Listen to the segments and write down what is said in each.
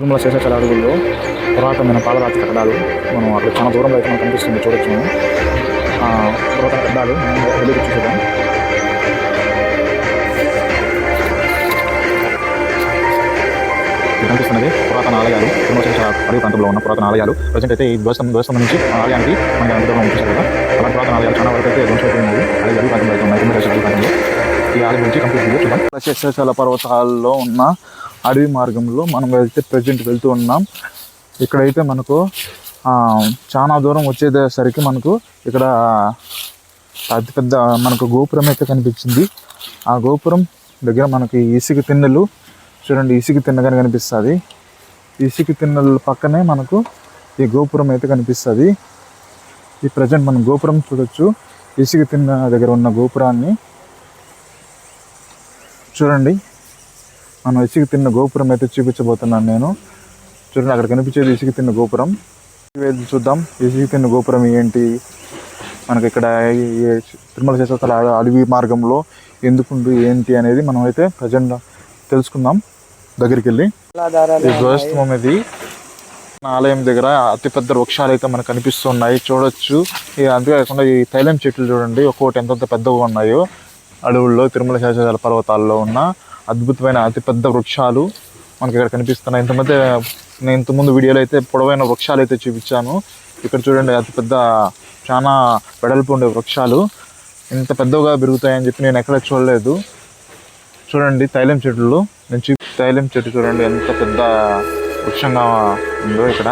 తిరుమల శేషాచల అడవుల్లో పురాతనమైన పాలరాతి కట్టడాలు మనం అక్కడ చాలా దూరంలో అయితే మనకు కనిపిస్తుంది చూడొచ్చు మనం పురాతన కట్టడాలు వెళ్ళి చూసేద్దాం. కనిపిస్తున్నది పురాతన ఆలయాలు. తిరుమల శేషాచల అడవి ప్రాంతంలో ఉన్న పురాతన ఆలయాలు. ప్రజెంట్ అయితే ఈ ధ్వస్తం ధ్వస్తం నుంచి ఆలయానికి మనకి అంత చూసారు కదా. అలా పురాతన ఆలయాలు చాలా వరకు అయితే ధ్వంసమైపోయినాయి అలాగే అడవి ప్రాంతంలో ఉన్నాయి. తిరుమల శేషాచల ప్రాంతంలో. ఈ ఆలయం నుంచి కంప్లీట్ చూద్దాం. శేషాచల పర్వతాల్లో ఉన్న అడవి మార్గంలో మనం అయితే ప్రజెంట్ వెళ్తూ ఉన్నాం. ఇక్కడైతే మనకు చాలా దూరం వచ్చేసరికి మనకు ఇక్కడ అతిపెద్ద మనకు గోపురం అయితే కనిపించింది. ఆ గోపురం దగ్గర మనకి ఇసుక తిన్నెలు చూడండి ఇసుక తిన్నగానే కనిపిస్తుంది. ఇసుక తిన్నెల పక్కనే మనకు ఈ గోపురం అయితే కనిపిస్తుంది. ఈ ప్రజెంట్ మనం గోపురం చూడొచ్చు. ఇసుక తిన్న దగ్గర ఉన్న గోపురాన్ని చూడండి. మనం ఇసుక తిన్న గోపురం అయితే చూపించబోతున్నాను నేను. చూడండి అక్కడ కనిపించేది ఇసుక తిన్న గోపురం. వెళ్ళి చూద్దాం ఇసుక తిన్న గోపురం ఏంటి? మనకి ఇక్కడ తిరుమల శేషాచల అడవి మార్గంలో ఎందుకుండు ఏంటి అనేది మనం అయితే ప్రజెంట్ తెలుసుకుందాం దగ్గరికి వెళ్ళి. ఈ ధ్వజస్తంభం ఇది. మన ఆలయం దగ్గర అతిపెద్ద వృక్షాలు అయితే మనకు కనిపిస్తున్నాయి. చూడొచ్చు. ఇక అంతేకాకుండా ఈ తైలం చెట్లు చూడండి ఒక్కోటి ఎంతంత పెద్దగా ఉన్నాయో. అడవుల్లో తిరుమల శేషాచల పర్వతాల్లో ఉన్న అద్భుతమైన అతిపెద్ద వృక్షాలు మనకి ఇక్కడ కనిపిస్తున్నాయి. ఇంతమంది నేను ఇంతకుముందు వీడియోలో అయితే పొడవైన వృక్షాలు అయితే చూపించాను. ఇక్కడ చూడండి అతిపెద్ద చాలా వెడల్పు ఉండే వృక్షాలు. ఇంత పెద్దగా పెరుగుతాయని చెప్పి నేను ఎక్కడ చూడలేదు. చూడండి తైలం చెట్లు. నేను చూ తైలం చెట్టు చూడండి ఎంత పెద్ద వృక్షంగా ఉందో ఇక్కడ.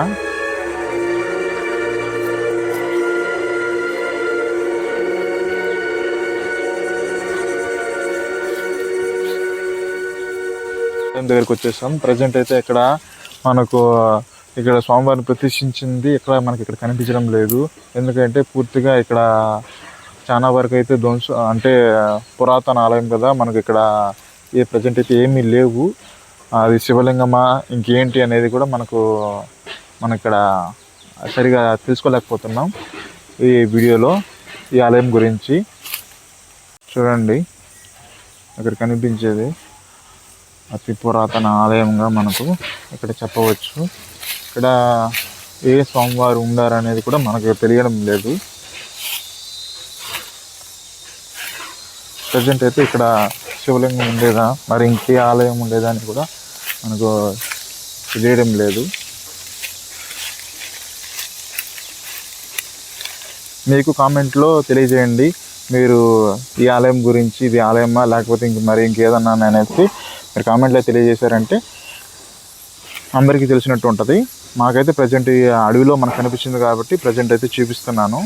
ఆలయం దగ్గరికి వచ్చేసాం. ప్రజెంట్ అయితే ఇక్కడ మనకు ఇక్కడ స్వామివారిని ప్రతిష్ఠించింది ఇక్కడ మనకి ఇక్కడ కనిపించడం లేదు. ఎందుకంటే పూర్తిగా ఇక్కడ చాలా వరకు అయితే ధ్వంస అంటే పురాతన ఆలయం కదా. మనకి ఇక్కడ ఏ ప్రజెంట్ అయితే ఏమీ లేవు. అది శివలింగమా ఇంకేంటి అనేది కూడా మనకు మన ఇక్కడ సరిగా తెలుసుకోలేకపోతున్నాం ఈ వీడియోలో ఈ ఆలయం గురించి. చూడండి. అక్కడ కనిపించేది. అతి పురాతన ఆలయంగా మనకు ఇక్కడ చెప్పవచ్చు. ఇక్కడ ఏ స్వామివారు ఉండారు అనేది కూడా మనకు తెలియడం లేదు. ప్రజెంట్ అయితే ఇక్కడ శివలింగం ఉండేదా మరి ఇంకే ఆలయం ఉండేదా అని కూడా మనకు తెలియడం లేదు. మీకు కామెంట్లో తెలియజేయండి మీరు ఈ ఆలయం గురించి ఇది ఆలయమా లేకపోతే ఇంక మరి ఇంకేదన్నా అనేసి మీరు కామెంట్లో తెలియజేశారంటే అందరికీ తెలిసినట్టు ఉంటుంది. మాకైతే ప్రజెంట్ అడవిలో మనకు కనిపించింది కాబట్టి ప్రజెంట్ అయితే చూపిస్తున్నాను.